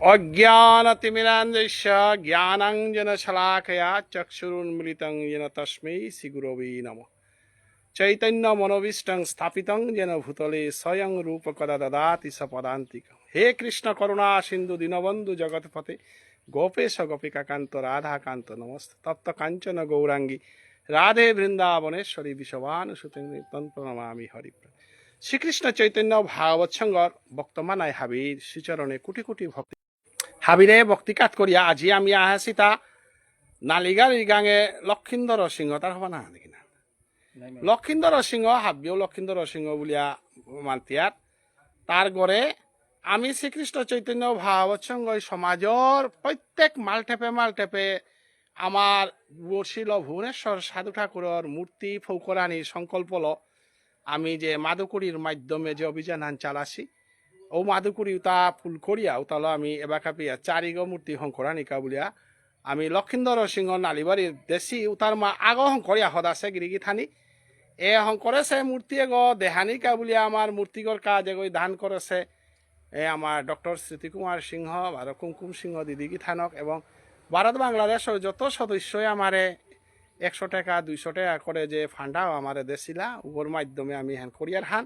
অজ্ঞানতিমিরাঞ্জস্য জ্ঞানাঞ্জনশলাকয়া চক্ষুরুন্মিলিতং যেন তস্मै শ্রীগুরবে নম চৈতন্য মনোবিষ্টং স্থাপিতং যেন ভূতলে স্বয়ং রূপ কদা দদাতি স পদান্তিক হে কৃষ্ণ করুণা সিন্ধু দীনবন্ধু জগৎপতে গোপেশ গোপিকাকান্ত রাধাকান্ত নমস্ত তপ্ত কাঞ্চন গৌরাঙ্গী রাধে বৃন্দাবনেশ্বরী বিশ্ববানুসুতে প্রণমামি হরিপ্র শ্রীকৃষ্ণ চৈতন্য ভাগবত সংগর বক্তমানায় হাবির শ্রীচরণে কোটি কোটি ভক্তি হাবিরে ভক্তিকাত করিয়া আজি আমি আহাসি তা নালিগার গাঙে লক্ষিন্দর সিংহ তার হবা না দেখি না? লক্ষিন্দর সিংহ হাবিও লক্ষিন্দর সিংহ বুলিয়া মান্তিয়ার তার গড়ে আমি শ্রীকৃষ্ণ চৈতন্য ভাগবত সংঘ সমাজর প্রত্যেক মালটেপে মালটেপে আমার বর্ষিল ভুবনেশ্বর সাধু ঠাকুরের মূর্তি ফৌকরানির সংকল্প ল আমি যে মাদুকুড়ির মাধ্যমে যে অভিযান চালাছি ও মাদুকুড়ি তা ফুল করিয়া তাহলে আমি এবাকা পিয়া চারিগ মূর্তি হংকরানিকা বলিয়া। আমি লক্ষিন্দর সিংহ নালিবাড়ির দেশি উতার মা আগ হংকরিয়া সদাছে গিরিগি থানি এ হংকরেছে মূর্তি এগ দেহানিকা বুলিয়া আমার মূর্তিগর কাজ এগৈ দান করেছে এ আমার ডক্টর স্মৃতিকুমার সিংহ আর কুমকুম সিংহ দিদিগি থানক এবং ভারত বাংলাদেশের যত সদস্যই আমারে একশো টাকা, দুইশো টাকা করে যে ফান্ডাও আমারে দেছিলা উপর মাধ্যমে আমি হ্যান করিয়ার হান।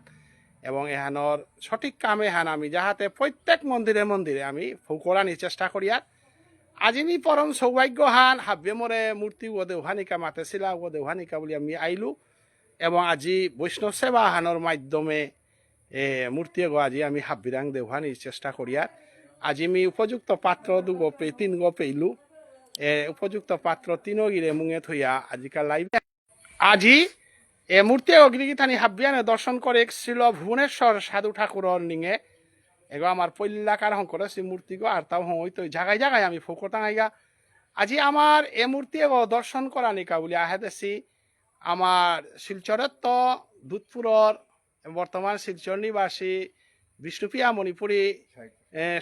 এবং এহানোর সঠিক কামে হান আমি, যাহাতে প্রত্যেক মন্দিরে মন্দিরে আমি ফৌকরানির চেষ্টা করিয়ার আজিনি পরম সৌভাগ্য হান হাব্যে মরে মূর্তি ও দেওহানিকা মাতেছিলা ও দেওহানিকা বলি আমি আইলু। এবং আজি বৈষ্ণব সেবা হানোর মাধ্যমে এ মূর্তি গো আজি আমি হাব্বিরাং দেওহানির চেষ্টা করিয়ার আজি আমি উপযুক্ত পাত্র দুগো পে তিন গো পেইলু এ উপযুক্ত পাত্র তিনো গিরে মুঙে থইয়া আজিকাল লাইভে আজি এ মূর্তি অগ্নিগীতানি হাব্বিয়ানে দর্শন করে ছিল ভুবনেশ্বর সাধু ঠাকুরর নিঙে এগো আমার পল্লাকার হং করে সেই মূর্তি গো আর তাও হই তো জায়গায় জায়গায় আমি ফোকতাঙাইগা আজি আমার এ মূর্তি এগো দর্শন করা নিকা বলি আহে দেশি আমার শিলচরের তো দুধপুরর, বর্তমান শিলচর নিবাসী বিষ্ণুপ্রিয়া মণিপুরী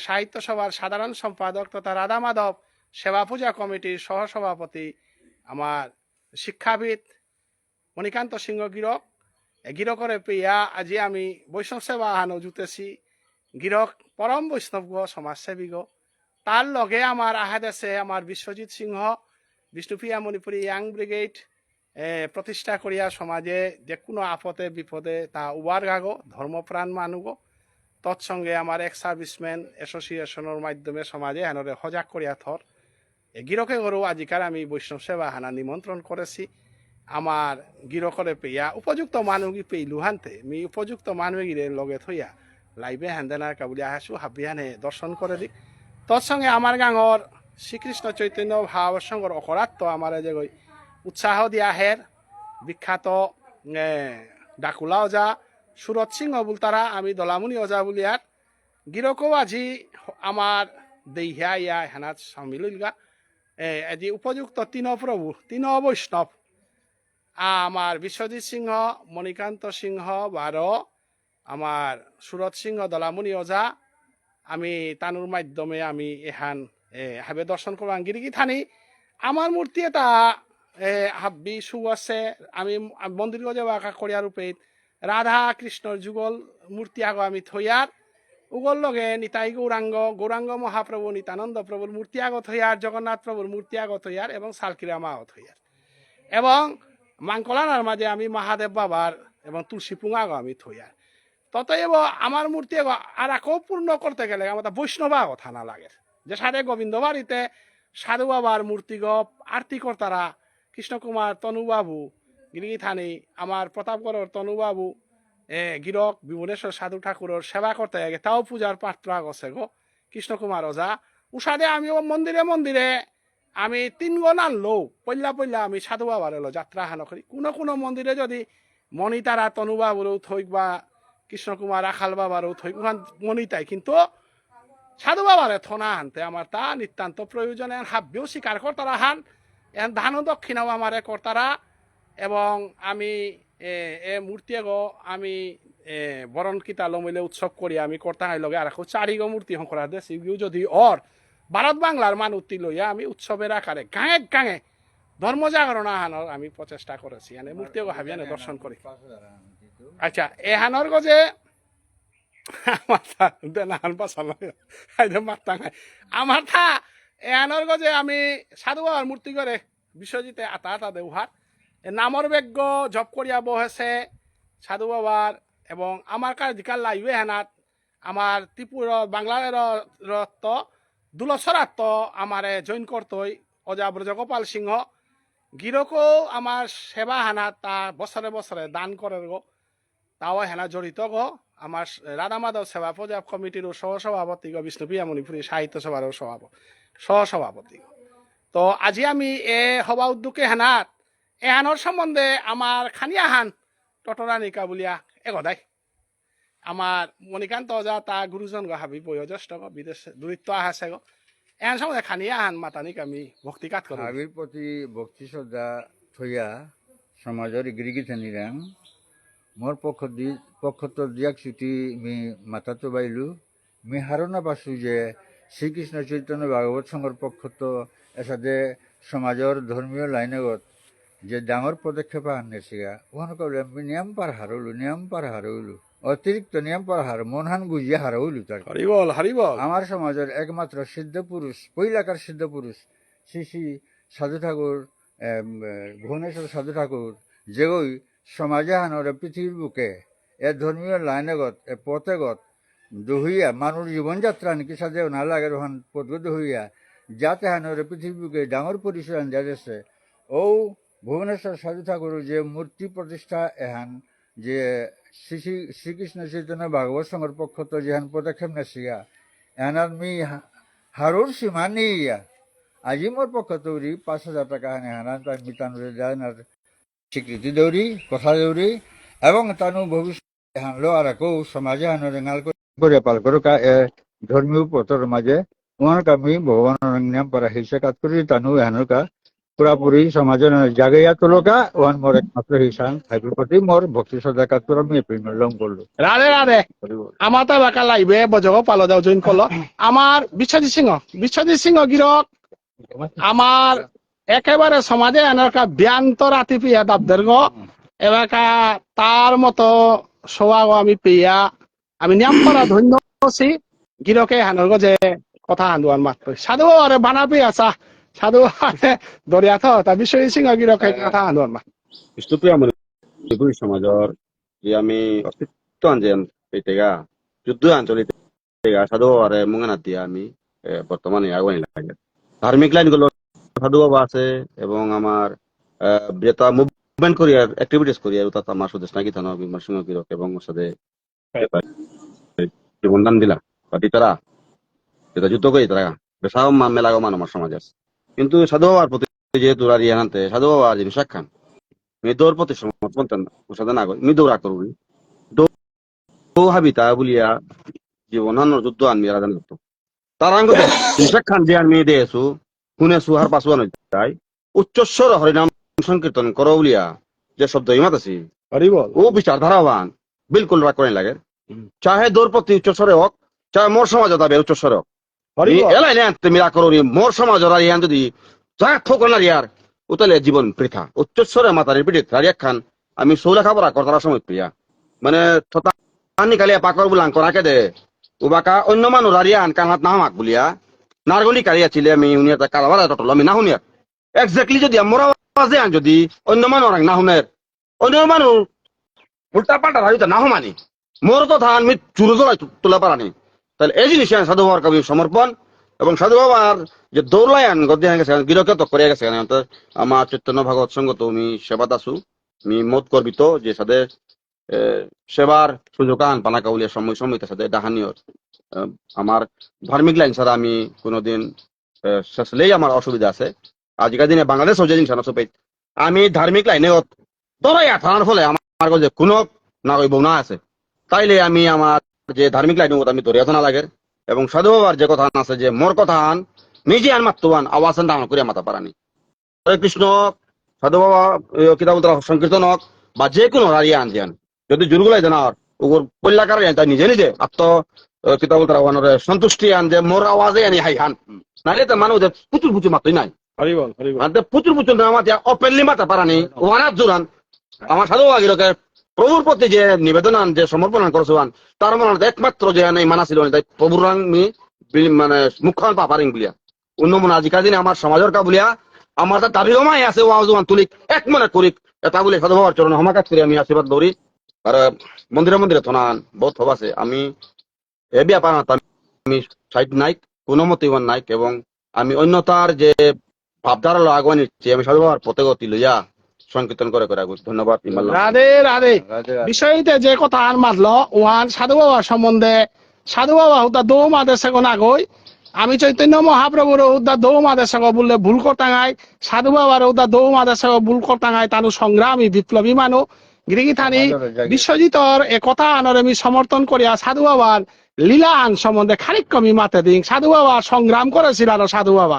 সাহিত্য সভার সাধারণ সম্পাদক তথা রাধা মাধব সেবা পূজা কমিটির সহসভাপতি আমার শিক্ষাবিদ মণিকান্ত সিংহ গিরক গিরকরে পেয়া আজি আমি বৈষ্ণৱ সেৱা হানো জুতেছি গিরক পরম বৈষ্ণৱ গ সমাজসেবী গ। তার লগে আমার আহাদ আছে আমার বিশ্বজিৎ সিংহ বিষ্ণুপ্রিয়া মণিপুরী ইয়াং ব্রিগেড প্রতিষ্ঠা করিয়া সমাজে যে কোনো আপদে, বিপদে তা উবার গাগ ধর্মপ্রাণ মানুষ তৎসঙ্গে আমার এক্স সার্ভিসম্যান এসোসিয়েশনের মাধ্যমে সমাজে হেনরে সজাগ করিয়া থর এ গিরকে গরু আজিকার আমি বৈষ্ণৱ সেৱা হানা নিমন্ত্রণ করেছি আমার গিরকরে পেয়া উপযুক্ত মানুষগি পেইলু হানতে। মি উপযুক্ত মানুষগিরে লগে থইয়া লাইভে হ্যান্দেনার কাবুলি আহাসু হাবিয়ানে দর্শন করে দিক। তৎসঙ্গে আমার গাঙর শ্রীকৃষ্ণ চৈতন্য ভাব সঙ্গর অকরাত্ম আমার যে গই উৎসাহ দিয়া হের বিখ্যাত ডাকুলা ওজা সুরত সিংহ বুলতারা আমি দলামুনি ওজা বুলিয়ার গিরকও আজি আমার দেহিয়া ইয়া হেনাত সামিলুলগা এ, আজি উপযুক্ত তিন প্রভু তিন বৈষ্ণৱ আমার বিশ্বজিৎ সিংহ, মণিকান্ত সিংহ বাৰ আমার সুরত সিংহ দলামণি ওজা আমি তানুর মাধ্যমে আমি এহান হাবে দর্শন করব গিরিগি থানি আমার মূর্তি এটা হাব্বি সু আছে। আমি মন্দির গজে বাকা করিয়া রূপে রাধা কৃষ্ণর যুগল মূর্তি আগ আমি থইয়ার। উগল লগে নিতাই গৌরাঙ্গ গৌরাঙ্গ মহাপ্রভু, নিতানন্দ প্রভুর মূর্তি আগত হইয়ার জগন্নাথ প্রভুর মূর্তি আগত হইয়ার এবং সালকিরা মা আগত হইয়ার এবং মাংকলানার মাঝে আমি মহাদেব বাবার এবং তুলসী পুঙাগো আমি থইয়ার ততএব আমার মূর্তি আর আকৌ পূর্ণ করতে গেলে আমার বৈষ্ণবা কথা না লাগে যে সাধে গোবিন্দ বাড়িতে সাধু বাবার মূর্তি গ আরতি কর্তারা কৃষ্ণকুমার তনুবাবু গিরিগি থানি আমার প্রতাপগড়ের তনুবাবু এ গিরক বিমলেশ্বর সাধু ঠাকুরের সেবা করতে লাগে তাও পূজার পাত্র আগছে গো। কৃষ্ণকুমার ওজা উষাদে আমি মন্দিরে মন্দিরে আমি তিন গণ আনলো পল্লা পল্লা আমি সাধু বাবার এলো যাত্রা হানো করি কোনো কোনো মন্দিরে যদি মণিতারা তনুবাবুরও থইক বা কৃষ্ণকুমার আখাল বাবারও থইক ওখান মণিতাই, কিন্তু সাধু বাবারে থনা হানতে আমার তা নিতান্ত প্রয়োজনে হাব্যও স্বীকার করতারা হান এন ধান দক্ষিণাও আমারে করতারা এবং আমি এ মূর্তি গো আমি বরণ কিতা লমিলে উৎসব করি আমি কর্তা লগে আর এখন চারিগো মূর্তি শঙ্করা দে সিগিও যদি অর ভারত বাংলার মানুষটি লইয়া আমি উৎসবের আকারে গাঁয়ে গাঁয়ে ধর্ম জাগরণ আহানোর আমি প্রচেষ্টা করেছি। এনে মূর্তি হাবিয়ানে দর্শন করি আচ্ছা এহানোর গজে আমার থা এয়ানোর গজে আমি সাধু বাবার মূর্তি করে বিশ্বজিতে আতা আতা দেউহার নামর বেগ্য জপ করিয়া বহেছে সাধু বাবার এবং আমার কার দিকার লাইবে হেনাত আমার ত্রিপুর বাংলার রত্ত দুলসরাত্ত আমারে জৈন করতই অজা ব্রজগোপাল সিংহ। গিরকও আমার সেবা হানাত তা বছরে বছরে দান করে গো। তাও হেনা জড়িত গো। আমার রাধা মাধব সেবা পূজা কমিটির সহসভাপতি গো বিষ্ণুপ্রিয়া মণিপুরী সাহিত্য সভার সভাপ, সহসভাপতি। তো আজি আমি এ সভা উদ্যোগে হেনাত এহানোর সম্বন্ধে আমার খানিয়া হান টটরানিকা বুলিয়া এগদাই। আমার মণিকান্ত গুরুজন গো হাবি বয়োজ্যেষ্ঠ গো, বিদেশ দূরিত্ব আহাছে গো। এহান সম্বন্ধে খানিয়া হান মাতানিক আমি ভক্তিকাত করি। হাবির প্রতি ভক্তি শ্রদ্ধা থইয়া সমাজৰ ইগৰিগিছে নিৰাং মোৰ পক্ষ পক্ষত দিয়াক ছুটি মি মাথাটো বাইলো মি হাৰণা পাছো যে শ্ৰীকৃষ্ণ চৈতন্য ভাগৱত সংঘৰ পক্ষত এচাদে সমাজৰ ধৰ্মীয় লাইনগত যে ডাঙৰ পদক্ষেপ আনিছিগা ওখানে কলে আমি নিয়ম পাৰ হাৰলো, নিয়ম পাৰ হাৰলো। অতিৰিক্ত নিয়ম পাৰ হার মনহান বুঝিয়ে হারইলো তার হরিবল হরিবল আমার সমাজের একমাত্র সিদ্ধ পুরুষ পৈলাকার সিদ্ধ পুরুষ শ্রী শ্রী সাধু ঠাকুর ভুবনেশ্বর সাধু ঠাকুর যেগই সমাজে হানরে পৃথিবীর বুকে এ ধর্মীয় লাইনগত এ পথেগত দহিয়া মানুষ জীবনযাত্রা নাকি সাথে না লাগে ওখান পথ দহিয়া যাতে হানরে পৃথিবীর বুকে ডাঙর পরিচয় গেছে ও ভুবনেশ্বর সাধু ঠাকুর যে মূর্তি প্রতিষ্ঠা এহান যে শ্রী শ্রী শ্রীকৃষ্ণ চৈতন্য ভাগবত সংঘর পক্ষ তো যেহান পদক্ষেপ নেছিগা এনার মি হারুর সীমা নিয়া আজি মোর পক্ষ তৌরি পাঁচ হাজার টাকা হানে হানান তাই মিতানুরে দেনার স্বীকৃতি দৌরি কথা দৌরি এবং তানু ভবিষ্যৎ হানলো আর কেউ সমাজে হানো রেঙাল করে পাল করো ধর্মীয় পথর মাঝে উহার কামি ভগবানের নাম পারা হিসে কাজ করি তানু হানোর কা পুরাপুরি সমাজের জাগাইয়া তোলকা ওহান মোর একমাত্র হিসান হাইপির প্রতি মোর ভক্তি শ্রদ্ধা কাজ করে আমি এপ্রিল লং করল রাধে রাধে। আমার তো এলাকা লাইবে বজগ পালো দাও জইন করল আমার বিশ্বজিৎ সিংহ বিশ্বজিৎ সিংহ গিরক আমার একেবারে সমাজে এনাকা ব্যান্ত রাতি পিয়া দাবদের গো এলাকা তার মতো সোয়া আমি পিয়া। আমি নিয়ম করা ধন্য গিরকে হানর গো যে কথা হান্দুয়ান মাত্র সাধু আরে বানা পিয়া চা সাধু আরে দরিয়া থ তা বিশ্বজিৎ সিংহ গিরকে কথা হান্দুয়ান মাত্র বিষ্ণুপ্ৰিয়া মণিপুৰী সমাজৰ যে আমি অস্তিত্ব আঞ্জন পেটেগা যুদ্ধ আঞ্চলিক পেটেগা সাধু দিয়া আমি বর্তমানে আগুয়ানি লাগে ধার্মিক লাইনগুলো সাধু বাবা আছে এবং আমার যেটা মুভমেন্ট করিয়ার অ্যাক্টিভিটিস করিয়ার তাত আমার সুদেশ নাকি থানো বিমর সিংহ কিরক এবং ওর সাথে জীবনদান দিলা বাটি তারা যেটা যুদ্ধ করি তারা বেসাও মেলা মান আমার সমাজ আছে কিন্তু সাধু বাবার প্রতি যেহেতু রাজি সাধু বাবা যিনি সাক্ষান মেয়ে দৌড় প্রতি সমর্পণ না আগর মৃদৌ রাগ করবি হাবিতা বলিয়া অন্যান্য যুদ্ধ আনমি রাজা নাত্য তার আঙ্গ সাক্ষান খান যে আনমি দেয়েছু শুনে সুহার পাশবান যায় উচ্চস্বর হরিনাম সংকীর্তন কর বলিয়া যে শব্দ ইমাত আছে ও বিচার ধারাবান বিলকুল রাগ করেন লাগে। চাহে দৌড় প্রতি উচ্চস্বরে হোক চাহে মোর সমাজ দাবে উচ্চস্বরে হোক। এলাই নেন তুমি রাগ করো মোর সমাজ ইয়ান যদি যা ঠোক না ইয়ার জীবন পৃথা। উচ্চস্বরে মাতার পিঠিত রাজিয়া খান আমি সৌলা খাবার করার সময় প্রিয়া। মানে থতা আনি কালিয়া পাকর বুলাং করাকে দে। উবাকা অন্য মানুষ রারিয়ান কানহাত নাহামাক বুলিয়া। নারগলি কারিয়া ছিলে আমি উনিয়া তা কালাবার টটল আমি না শুনিয়া। এক্স্যাক্টলি যদি আমার আওয়াজে আন যদি, অন্য মানুষ না শুনের। অন্য মানুষ উল্টা পাল্টা রাজুতা না হুমানি মোর তো ধান আমি চুরো জোড়াই তোলা পারানি। তাহলে এই জিনিস সাধু বাবার কবি সমর্পণ এবং সাধু বাবার যে দৌড়লায়ান গদ্য গেছে গিরকে তো করে গেছে আমার চৈতন্য ভাগবত সঙ্গ আমি সেবাত আছো আমি মত করবিত যে সাথে সেবার সুযোগ আন পানা কাউলিয়া সময় সময় সাথে ডাহানিয়র। আমার ধার্মিক লাইন ছাড়া আমি কোনোদিন শেষলেই আমার অসুবিধা আছে। আজকের দিনে বাংলাদেশ যে জিনিস আছে আমি ধার্মিক লাইনে ধরাই থানার ফলে আমার কাছে কোনো না কইব না আছে। তাইলে আমি আমার যে ধার্মিক লাইন আমি ধরিয়া না লাগে এবং সাধু বাবার যে কথা আছে যে মোর কথা আন নিজে আন মাত্তবান আওয়াজ ডাঙর করে মাথা পারানি হরে কৃষ্ণ সাধু বাবা কিতাব সংকীর্তন হোক বা যে কোনো হারিয়ে আন দিয়ান যদি জুরগুলাই জানার ওর পল্লাকার তাই নিজে নিজে আত্ম কিতাব সন্তুষ্টি আন যে মোর আওয়াজে আনি হাই হান। নাহলে তো মানুষ প্রচুর প্রচুর মাত্রই নাই। প্রচুর প্রচুর আমার ওপেনলি মাথা পারানি ওয়ানার জোরান। আমার সাধু বাবা প্রভুর প্রতি যে নিবেদন আন যে সমর্পণ আন করছ আন তার মনে একমাত্র যে এই মানা ছিল তাই প্রভুর মানে মুখ্য পাপারিং বুলিয়া। অন্য মনে আজিকার দিনে আমার সমাজের কা বুলিয়া, আমার তার দাবি জমাই আছে ওয়াজুয়ান তুলিক, এক মনে করিক, এটা বলে সদভাবার চরণ হমাকাত করি, আমি আশীর্বাদ দৌড়ি আর, মন্দিরে মন্দিরে থনান, বহুত হব আছে, আমি এ ব্যাপার আমি সাইড নাইক কোনো মতে নাইক এবং আমি অন্যতার যে ভাবধারা আগুয়া নিচ্ছি আমি সদভাবার পথে গতি লইয়া সংকীর্তন করে করে আগুন। ধন্যবাদ রাধে রাধে। বিষয়তে যে কথা আর মাতল ওয়ান সাধু বাবা সম্বন্ধে সাধু বাবা হুদা দৌ মাদেশ না গই। আমি চৈতন্য মহাপ্রভুর হুদা দৌ মাদেশ বললে ভুল করতাঙাই। সাধু বাবার হুদা দৌ মাদেশ ভুল করতাঙাই তানু সংগ্রামী বিপ্লবী মানু। গিরিগি থানি বিশ্বজিতর এ কথা আনর আমি সমর্থন করিয়া সাধু বাবার লীলা আন সম্বন্ধে খানিক কমি মাতে দিন সাধু বাবা সংগ্রাম করেছিল আর সাধু বাবা।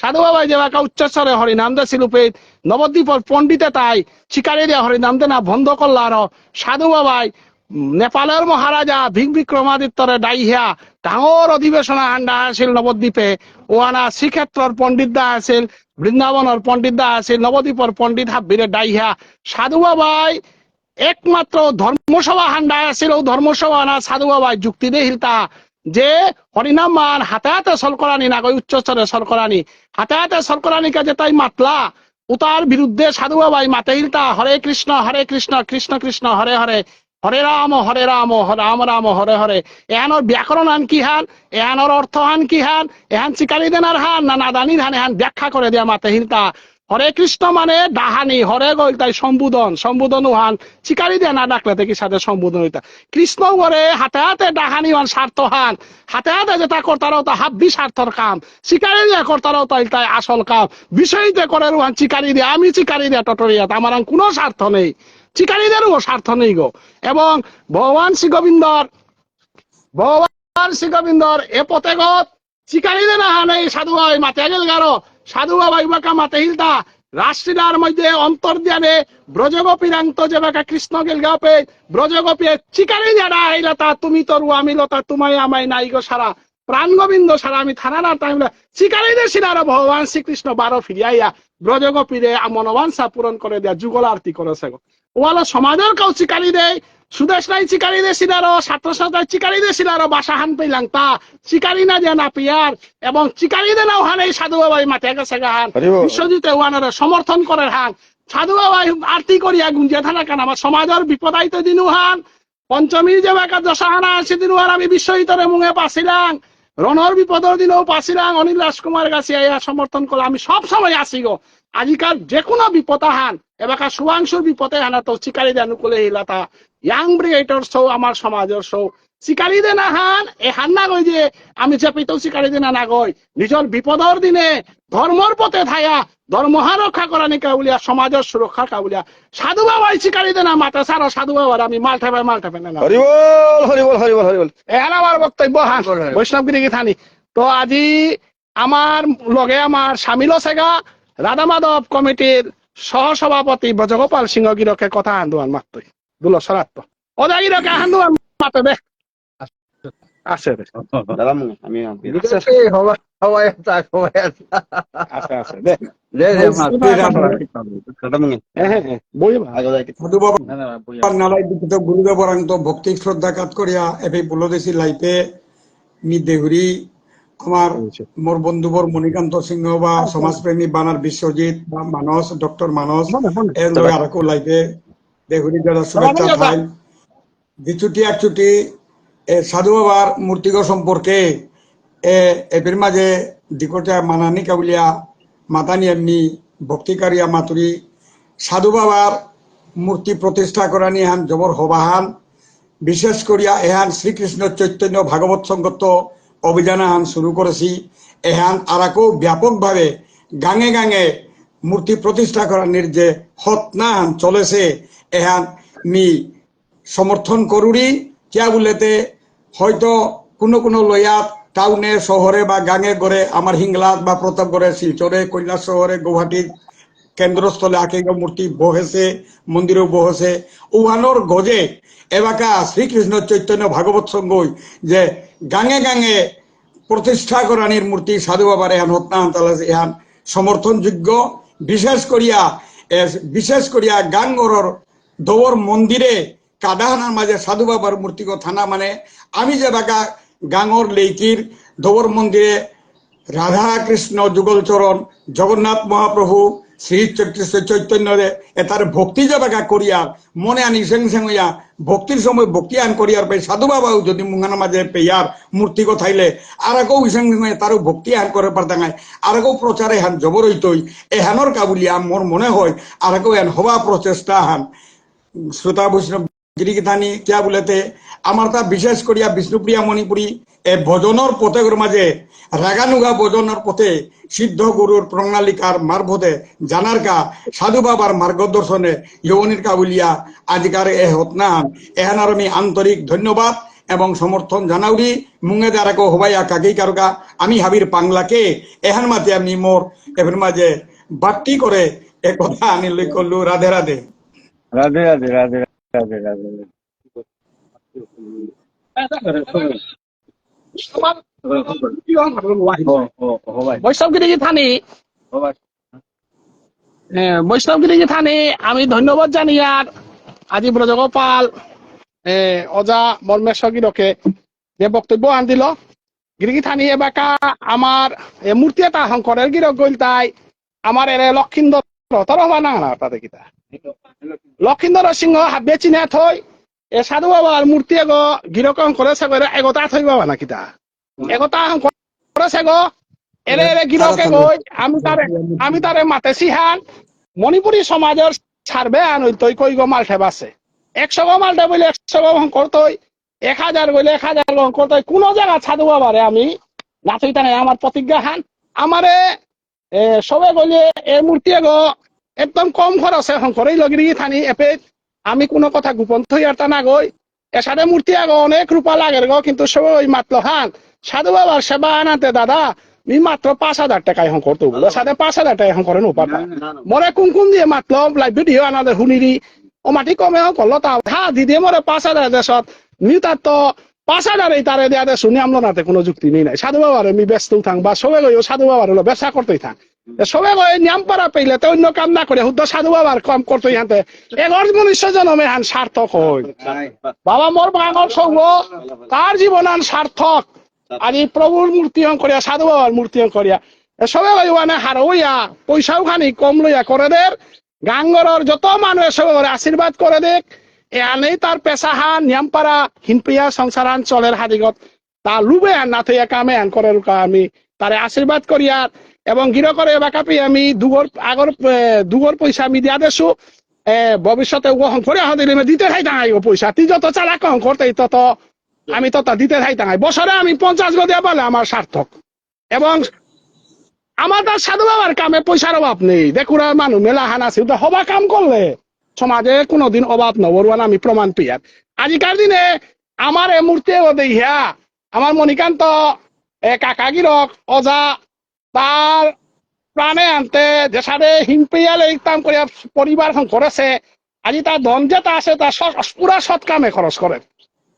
সাধু বাবা যে একা উচ্চস্বরে হরিনাম দিছিল পে নবদ্বীপর পণ্ডিতে তাই শিকারি দিয়া হরিনাম দে না বন্ধ করল আর। সাধু বাবাই নেপালের মহারাজা ভিক বিক্রমাদিত্যরে ডাইহিয়া ডাঙর অধিবেশনা আন্ডা আছিল নবদ্বীপে। ওয়ানা শ্রীক্ষেত্রর পণ্ডিত দা আছিল বৃন্দাবনের পণ্ডিত দা আছিল নবদ্বীপর পণ্ডিত হাবিরে ডাইহিয়া। সাধু বাবাই একমাত্র ধর্মসভা হান্ডা আছিল, ধর্মসভা না সাধু বাবাই যুক্তি দে হিলতা, যে হরিনাম মান হাতে হাতে সলকরানি না কই উচ্চস্তরে সলকরানি। হাতে হাতে সলকরানি কাজে তাই মাতলা, উতার বিরুদ্ধে সাধু বাবাই মাতে হিলতা, হরে কৃষ্ণ হরে কৃষ্ণ কৃষ্ণ কৃষ্ণ, হরে হরে হরে রাম হরে রাম রাম রাম, হরে হরে। এহানোর ব্যাকরণ হান কি হান এহানোর অর্থ হান কি হান, এহান চিকারি দেনার হান, না নাদানির হান এহান ব্যাখ্যা করে দেয়া মাতে হিলতা। হরে কৃষ্ণ মানে ডাহানি হরে গইল তাই সম্বোধন সম্বোধন হান চিকারি দিয়ে না ডাকলে দেখি সাথে সম্বোধন হইতা। কৃষ্ণ করে হাতে হাতে ডাহানি হান স্বার্থ হান হাতে হাতে যেটা করতারও তা হাব্বি স্বার্থর কাম। চিকারি দিয়ে করতারও তাই তাই আসল কাম। বিষয়তে করে রুহান, চিকারি দিয়ে, আমি চিকারি দিয়ে টটরিয়াত, আমার কোনো স্বার্থ নেই। চিকারিদেরও স্বার্থ নেই গো। এবং ভগবান শ্রী গোবিন্দর, ভগবান শ্রী গোবিন্দর এ পথেগত চিকারিদে মাতে গেল গারো। সাধু বাবাই বাকা মাতে হিলতা। রাষ্ট্রীলার মধ্যে অন্তর্দ্যানে ব্রজগোপীরান্ত যে বাকা কৃষ্ণ গেল গাপে ব্রজগোপী চিকারি যারা আইলা তা তুমি তরু, আমি লতা তোমায় আমায় নাই গো সারা। প্রাণ গোবিন্দ সারা, আমি থানা না টাইম চিকারি দেছিল আর ভগবান শ্রীকৃষ্ণ বারো ফিরিয়াইয়া ব্রজগোপীরে মনোবাঞ্ছা পূরণ করে দেয়া যুগল আরতি করেছে গো। ওয়ালা সমাজের কাউ চিকারি দেয় সুদেশ নাই চিকারি দেছিল আর ছাত্র ছাত্রী চিকারি দেছিল আর বাসা হান পেলাম তা চিকারি না যে না পিয়ার এবং চিকারি দে না ওখানে সাধু বাবাই মাঠে গেছে হান বিশ্বজিতে ওয়ানের সমর্থন করে হান। সাধু বাবাই আরতি করিয়া গুঞ্জে থানা কেন আমার সমাজের বিপদায়িত দিনু হান পঞ্চমী যে বেকা দশাহানা আছে দিনু আর আমি বিশ্বজিতরে মুঙে পাছিলাম রণর বিপদর দিনেও পাছিলাম অনিল রাজকুমার কাছে সমর্থন করলে আমি সব সময় আসি গো। আজিকাল যে কোনো বিপদ হান এবাকা সুয়াংশুর বিপদে হানা তো চিকারি দে অনুকূলে হিলাতা ইয়াং ব্রিগেডর সৌ আমার সমাজের সৌ চিকারি দে না হান এ হান না গই যে আমি চেপিতেও চিকারি দে না না গই। নিজের বিপদর দিনে ধর্মর পথে থায়া ধর্মহা রক্ষা করা নিকা উলিয়া সমাজের সুরক্ষা কাউলিয়া সাধু বাবাই চিকারি দে না মাতা সারা সাধু বাবার আমি মাল ঠেপাই মাল ঠেপে না হরিবল হরিবল হরিবল হরিবল এহান আমার বক্তব্য হান। বৈষ্ণবগিরি কি থানি তো আজি আমার লগে আমার সামিল সেগা রাধা মাধব কমিটির সহসভাপতি ব্রজগোপাল সিংহ গিরকে কথা আন্দোলন মাত্রই দুলো সরাত্ত। ওদা গিরকে আন্দোলন মাতে দে। আছে আমি হওয়াই আছে আছে আছে আছে দে। মা না না ভক্তি শ্রদ্ধা কাত করিয়া এবে বুলদেশি লাইফে মি দেহুরি। আমার মোর বন্ধুবর মণিকান্ত সিংহ বা সমাজপ্রেমী বানার বিশ্বজিৎ বা মানস ডক্টর মানস এর লগে লাইফে দেহুরি যারা শুভেচ্ছা পাইল একচুটি সাধু বাবার মূর্তিগ সম্পর্কে এ মাঝে দিকটা মানানি মাতানি এমনি ভক্তিকারিয়া মাতুরি সাধু বাবার মূর্তি প্রতিষ্ঠা করা নিয়ে হান জবর হবাহান বিশেষ করিয়া এহান শ্রীকৃষ্ণ চৈতন্য ভাগবত সংগত অভিযান হান শুরু করেছি। এহান আরাকো ব্যাপকভাবে গাঙে গাঙে মূর্তি প্রতিষ্ঠা করার যে হতনা চলেছে। এহান মি সমর্থন করুরি কিয়া বলেতে হয়তো কোনো কোনো লয়াত টাউনে, শহরে বা গাঙে গড়ে আমার হিংলাত বা প্রতাপগড়ে শিলচরে কৈলাস শহরে গুয়াহাটির কেন্দ্রস্থলে আকেগ মূর্তি বহেছে, মন্দিরেও বহেছে। উহানোর গজে এবাকা শ্রীকৃষ্ণ চৈতন্য ভাগবত সঙ্গই যে গাঙে গাঙে প্রতিষ্ঠা করানির মূর্তি সাধু বাবার এহান তালাছে এহান সমর্থনযোগ্য। বিশেষ করিয়া বিশেষ করিয়া গাঙ্গরর দৌর মন্দিরে কাদাহানার মাঝে সাধু বাবার মূর্তি থানা মানে আমি যে বাকা গাঙর লেকির দৌর মন্দিরে রাধা কৃষ্ণ যুগলচরণ জগন্নাথ মহাপ্রভু, শ্রী চৈতন্য এটার ভক্তি যে বাকা করিয়ার মনে আনি সেং সেং হইয়া ভক্তির সময় ভক্তি আন করিয়ার পাই সাধু বাবাও যদি মুঙ্গানা মাঝে পেয়ার মূর্তি কথাইলে আর কেউ ইসেং সেং হইয়া তারও ভক্তি আন করে পারতাঙায় আর কেউ প্রচারে হান জবর হইতই এ হানোর কাবুলিয়া মোর মনে হয় আর কেউ এন হবা প্রচেষ্টা হান। শ্রোতা বৈষ্ণৱ গিরিগিতানি কিয়া বোলেতে আমার তা বিশেষ করিয়া বিষ্ণুপ্রিয়া মণিপুরী এ ভজনের পথের মাঝে রাগানুগা ভজনের পথে, সিদ্ধ গুরুর প্রণালিকার মারফতে জানার কা সাধু বাবার মার্গদর্শনে যৌবনীর কাবুলিয়া আজকার এ হতনান এহানার আমি আন্তরিক ধন্যবাদ এবং সমর্থন জানাউরি মুঙে দ্বারাকো হবাইয়া কাকেই কারকা আমি হাবির পাংলাকে, এহান মাতে আমি মোর এবার মাঝে বাট্টি করে এ কথা আমি লই করলু রাধে রাধে রাধে রাধে রাধে রাধে রাধে থানি। হ্যাঁ, আমি ধন্যবাদ জানি আর আজি ব্রজগোপাল অজা মর্মেশ্বর গিরকে যে বক্তব্য আন দিল গিরিগি থানি এবাকা আমার মূর্তি এটা শঙ্করের গিরক গইল তাই। আমার এরে লক্ষিন্দর তোর হবা না না তাতে কিতা লক্ষিন্দর সিংহ হাবে চিনে থই এ সাধু বাবার মূর্তি এগো গিরক করে সেগো এগোতা থই বাবা না কিতা। এগোতা করে সেগো এরে এরে গিরকে গই আমি তারে আমি তারে মাতে সিহান মণিপুরী সমাজের ছাড়বে আন তৈ কই গো মাল ঠেবাছে একশো গো মাল বলে একশো গো তৈ এক হাজার বলে এক হাজার গো তৈ কোনো জায়গা ছাদু বাবারে আমি নাচইতা নাই আমার প্রতিজ্ঞা হান আমারে সবে গলে এ মূর্তি গো একদম কম খরচে শঙ্করই লগিরি থানি এপে। আমি কোনো কথা গোপন থই আর তা না গই এসাদে মূর্তি আগো অনেক রূপা লাগে গো কিন্তু সবে ওই মাতলো হান। সাধু বাবার সেবা আনাতে দাদা মি মাত্র পাঁচ হাজার টাকায় শঙ্কর তো বলে সাথে পাঁচ হাজার টাকা শঙ্করে নোপাতা মরে কোন কোন দিয়ে মাতলো লাইভ ভিডিও আনাদের শুনিরি ও মাটি কমে করল তা হা দি দিয়ে মরে পাঁচ হাজার দেশত। মি তার তো পাঁচ হাজার এই তারে দেয়া শুনি আমলো নাতে কোনো যুক্তি নেই নাই। সাধু বাবার মি ব্যস্ত থাক বা সবে গই সাধু বাবার হলো ব্যবসা করতেই থাক সবে নিয়ম পারা তো অন্য কাম না করে শুদ্ধ সাধু বাবার কাম করতেই হাতে এগর মনুষ্য হান সার্থক হয়। বাবা মোর জীবনান সার্থক আজি প্রভুর মূর্তি করিয়া সাধু বাবার মূর্তি করিয়া সবে মানে হারইয়া পয়সাও খানি কম লইয়া করে দের গাঙ্গরর যত মানুষ সবে করে আশীর্বাদ করে দেখ এ আনেই তার পেশা হান নিয়ামপাড়া হিনপ্রিয়া সংসারান চলের হাদিগত। তা লুবে আন না থইয়া কামে আন করে আমি। তারে আশীর্বাদ করিয়ার এবং গির করে বাকাপি, আমি দুগর আগর দুগর পয়সা আমি দিয়া এ, ভবিষ্যতে ও করে দিলে দিতে থাই টাঙাই ও পয়সা। তুই যত চালাক হং করতে তত, আমি তত দিতে থাই টাঙাই বছরে আমি পঞ্চাশ গো দিয়া পালে আমার সার্থক। এবং আমার তার সাধু বাবার কামে পয়সার অভাব নেই। দেখুরা মানুষ মেলা হান আছে হবা কাম করলে সমাজে কোনোদিন অভাব নবরুয়ান আমি প্রমাণ পিয়ার। আজিকার দিনে আমার এ মূর্তি ও দেহিয়া আমার মণিকান্ত, এ কাকাগিরক, অজা তার প্রাণে আনতে সারে হিমপিয়ালে ইকতাম করিয়া পরিবার করেছে, আজি তার ধন যেটা আছে তা সৎ- পুরা সৎ কামে খরচ করে।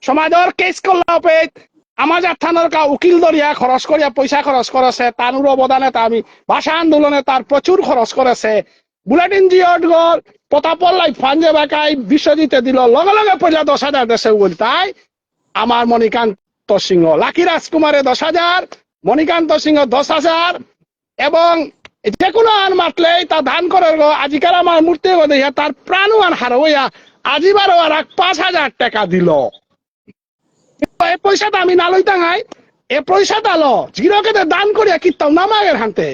সমাজের কেস করলে আমার থানার কা উকিল দরিয়া খরচ করিয়া পয়সা খরচ করেছে তার অবদানে তা আমি ভাষা আন্দোলনে তার প্রচুর খরচ করেছে বুলেটিন গর প্রতাপর লাই ফাঞ্জে বাকাই বিশ্বজিতে দিল লগে লগে পয়লা দশ হাজার দেশে বলি তাই। আমার মণিকান্ত সিংহ, লাকি রাজকুমারে দশ হাজার মণিকান্ত সিংহ দশ হাজার, এবং যে কোনো আন মাতলেই তা ধান করে গো, আজিকার আমার মূর্তি দেখিয়া তার প্রাণও আন হারইয়া আজিবারও আর পাঁচ হাজার টাকা দিল। এই পয়সাটা আমি না লইতা নাই এ পয়সাটা ল, জিরোকে দান করিয়া কীর্তন নামাগের হানতে,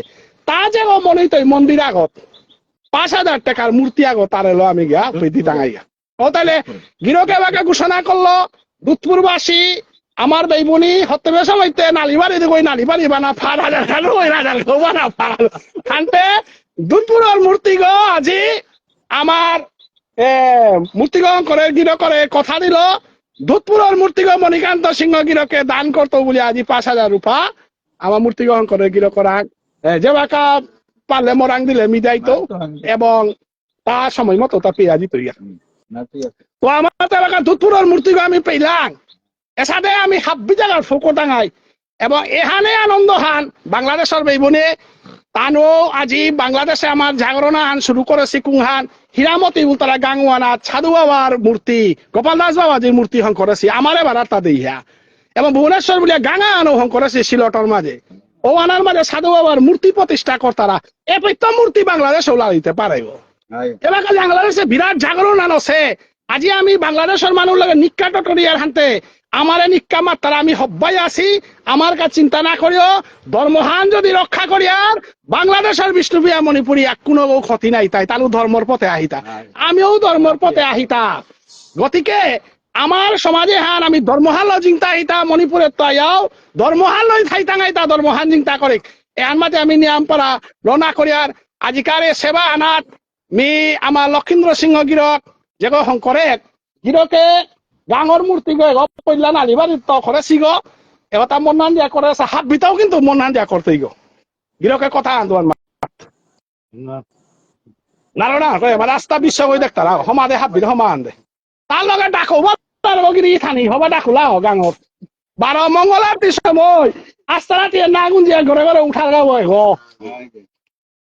তা যে মনে হইতো মন্দির আগত, পাঁচ হাজার টাকার মূর্তি আগত, তার এলো আমি গিয়া পেতি টাঙাইয়া ও তাহলে গিরকে বাকে ঘোষণা করল দুধপুরবাসী আমার বেইবনি হত্যবে সময়তে নালিবাড়ি দিব ওই নালিবাড়ি বানা ফার হাজার খালো ওই হাজার বানা ফার খানতে দুধপুরের মূর্তি গো আজি আমার এ মূর্তি গ্রহণ করে গির করে কথা দিল। দুধপুরের মূর্তি গো মণিকান্ত সিংহ গিরকে দান করতো বলে আজি পাঁচ হাজার রূপা আমার মূর্তি গ্রহণ করে গির করা যে বাকা পারলে মরাং দিলে মিদাইতো এবং তার সময় মতো তা পেয়া দিত ইয়া তো আমার তো এলাকা দুধপুরের মূর্তি গো আমি পেলাম এসাদে আমি হাব্বি জায়গার ফোকো টাঙাই এবং এখানে আনন্দ হান বাংলাদেশের বেইবনে। তানো আজি বাংলাদেশে আমার জাগরণা হান শুরু করেছি কুংহান হীরামতি উলতলা গাঙ্গুয়ানা সাধু বাবার মূর্তি গোপাল দাস বাবাজির মূর্তি হন করেছি আমারে বারার তা দিয়া এবং ভুবনেশ্বর বলিয়া গাঙা আনো হন করেছি সিলটর মাঝে ও আনার মাঝে সাধু বাবার মূর্তি প্রতিষ্ঠা কর্তারা এ প্রত্য মূর্তি বাংলাদেশ ওলা দিতে পারাইব এবার বাংলাদেশে বিরাট জাগরণ আনছে আজি আমি বাংলাদেশের মানুষ লাগে নিকা টটরিয়ার হানতে আমারে নিকা মাত্রা আমি হব্বাই আছি। আমার কাছে চিন্তা না করিও ধর্মহান যদি রক্ষা করিয়ার বাংলাদেশের বিষ্ণুপ্রিয়া মণিপুরী এক কোনো ক্ষতি নাই তাই তালু ধর্মর পথে আহিতা। আমিও ধর্মর পথে আহিতা। গতিকে আমার সমাজে হান আমি ধর্মহান ল চিন্তা আহিতা মণিপুরের তো আয়াও ধর্মহান লই খাইতা খাইতা ধর্মহান চিন্তা করে এহান মাঝে আমি নিয়াম পারা রনা করিয়ার আজিকারে সেবা আনাত মি আমার লক্ষিন্দ্র সিংহ গিরক যেগ শংকৰে গাঙর মূর্তি গয়ে গপ পইলা নালিবারি তো করে সিগ এবার তা মন্নান দিয়া করে হাত বিতাও কিন্তু মন্নান দিয়া করতেই গো। গিরকে কথা আন্দোলন নারনা কয়ে এবার রাস্তা বিশ্ব কই দেখতারা সমাদে হাত বিতে সমান দে তার লগে ডাকো গিরি থানি, হবা ডাকুলা হ গাঙর বাৰ মঙ্গলার সময় আস্তা রাতি না গুঞ্জিয়া ঘরে ঘরে উঠার গাব গ।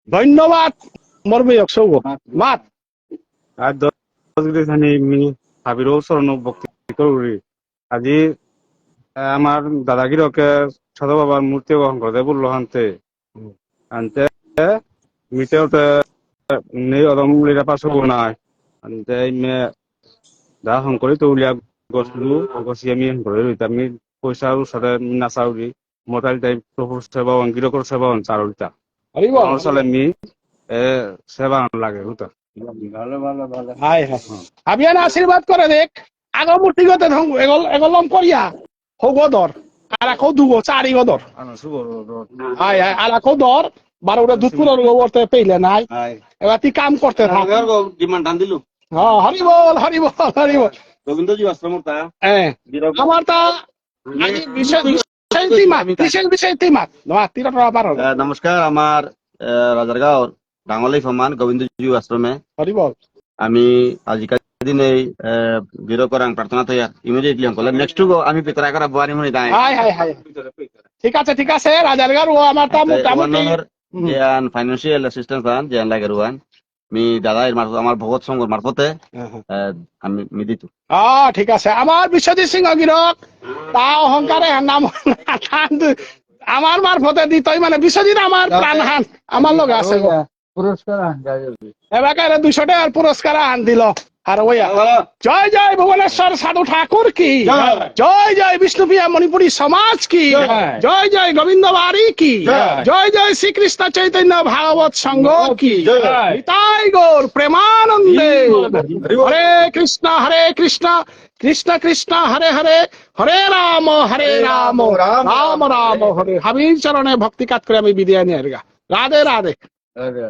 ধন্যবাদ মরমি সৌগ মাত। খানি মি হাবিরও চরণ ভক্তি করি আজি আমার দাদাগিরকে সাধু বাবার মূর্তি গ্রহণ করতে বলল আনতে। মিটেওতে নেই অদম লিরা পাশ হব নাই আনতে মে দা শঙ্করি তো উলিয়া গছলু গছি আমি ঘরে রইতে আমি পয়সার সাথে নাচাউরি মোটাল টাইম প্রভুর সেবা গিরকর সেবা চারুলিতা হরিব আমার সালে মি সেবা লাগে হুতা হাই হাই আবিয়ান আশীর্বাদ করে দেখ আগৰ মূৰ্তি গতে এগল এগলম করিয়া হৌ গদর আর আকৌ দুগো চারি গদর হাই হাই আর আকৌ দর বারো ওটা দুধ পুরো করতে পেলে নাই এবার তুই কাম করতে থাক। ডিমান্ড টান দিলু। হ্যাঁ হরি বল হরি বল হরি বল। গোবিন্দজি আশ্রমর তা আমার তা বিশেষ বিশেষ বিশেষ বিশেষ নমস্কার আহ, রাজারগাঁও ডাঙলি ফমান গোবিন্দজি আশ্রমে। আমি আজিকাল দিন এই বিরো করাং প্রার্থনা তো ইমিডিয়েটলি অঙ্কল নেক্সট আমি পিতরা করা বুয়ারি মনি দাই হাই হাই হাই। ঠিক আছে ঠিক আছে। রাজারগার ও আমার তা মোটামুটি হুম। যেন ফাইন্যান্সিয়াল অ্যাসিস্ট্যান্স আন যেন লাগে রুয়ান মি দাদা এর মারফত আমার ভগত সংঘর মারফতে আমি মি দিতু অ ঠিক আছে। আমার বিশ্বজিৎ সিংহ গিরক তা অহংকারে নাম আমার মারফতে দিতই মানে বিশ্বজিৎ আমার প্রাণ হান আমার লগে আছে গো। পুরস্কার আন যায় এবারে দুশো টাকার পুরস্কার আন দিল? আর ওইয়া জয় জয় ভুবনেশ্বর সাধু ঠাকুর কি? জয়। জয় বিষ্ণুপ্রিয়া মণিপুরী সমাজ কি? জয়। জয় গোবিন্দ বাড়ি কি? জয়। জয় শ্রীকৃষ্ণ চৈতন্য ভাগবত সংঘ কি? তাই গৌর প্রেমানন্দে। হরে কৃষ্ণ হরে কৃষ্ণ কৃষ্ণ কৃষ্ণ হরে হরে হরে রাম হরে রাম রাম রাম হরে হাবির চরণে ভক্তি কাজ করে আমি বিদায় নিয়ে রাধে রাধে। আরে